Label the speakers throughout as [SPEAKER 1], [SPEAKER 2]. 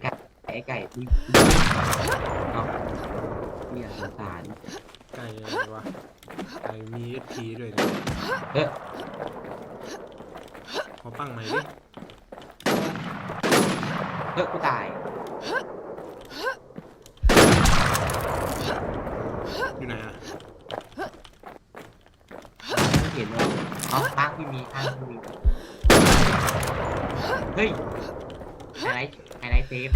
[SPEAKER 1] ไก่ไอ้ไก่ที่เอาเนี่ยสงสาร
[SPEAKER 2] ไก่อะไรวะ ไก่มีเอฟพีด้วยนะ
[SPEAKER 1] เฮ้ย
[SPEAKER 2] ขอปั้งใหม่ดิ
[SPEAKER 1] เฮ้ยกูตาย
[SPEAKER 2] อยู่ไหนอะ
[SPEAKER 1] ไม่เห็นเลยอ๋อตั้งไม่มีตั้งไม่มีเฮ้ยอะไร ในเซฟ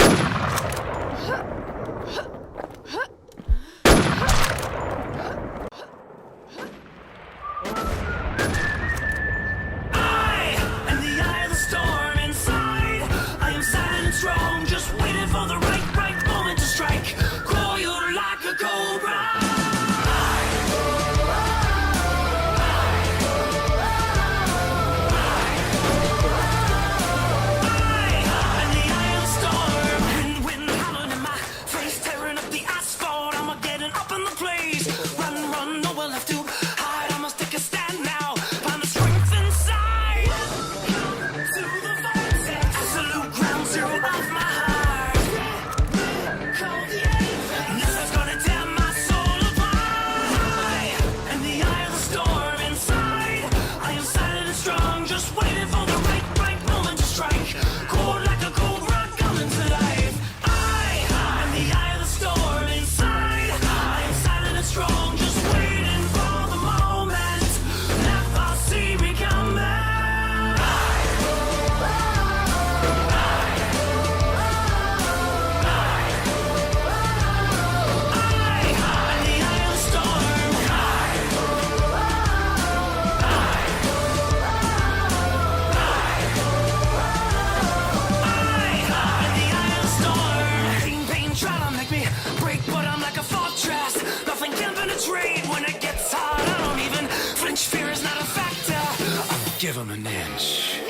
[SPEAKER 3] Give him an inch.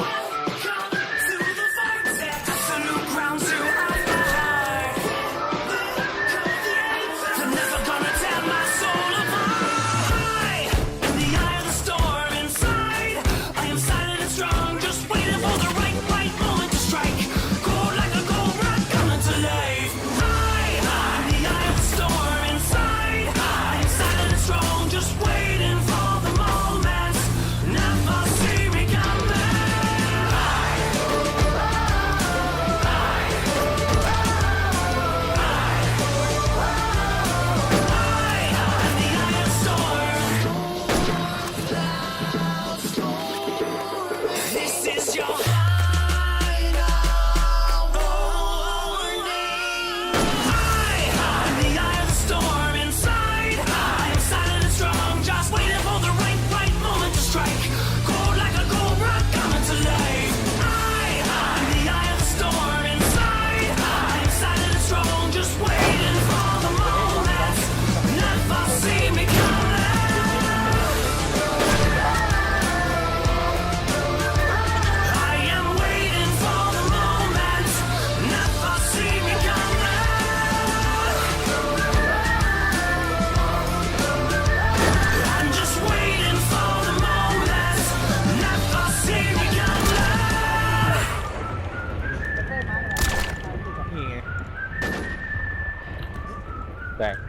[SPEAKER 3] Thanks.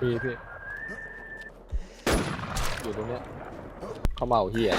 [SPEAKER 4] พี่พี่อยู่ตรงเนี้ยเขาเมาเฮีย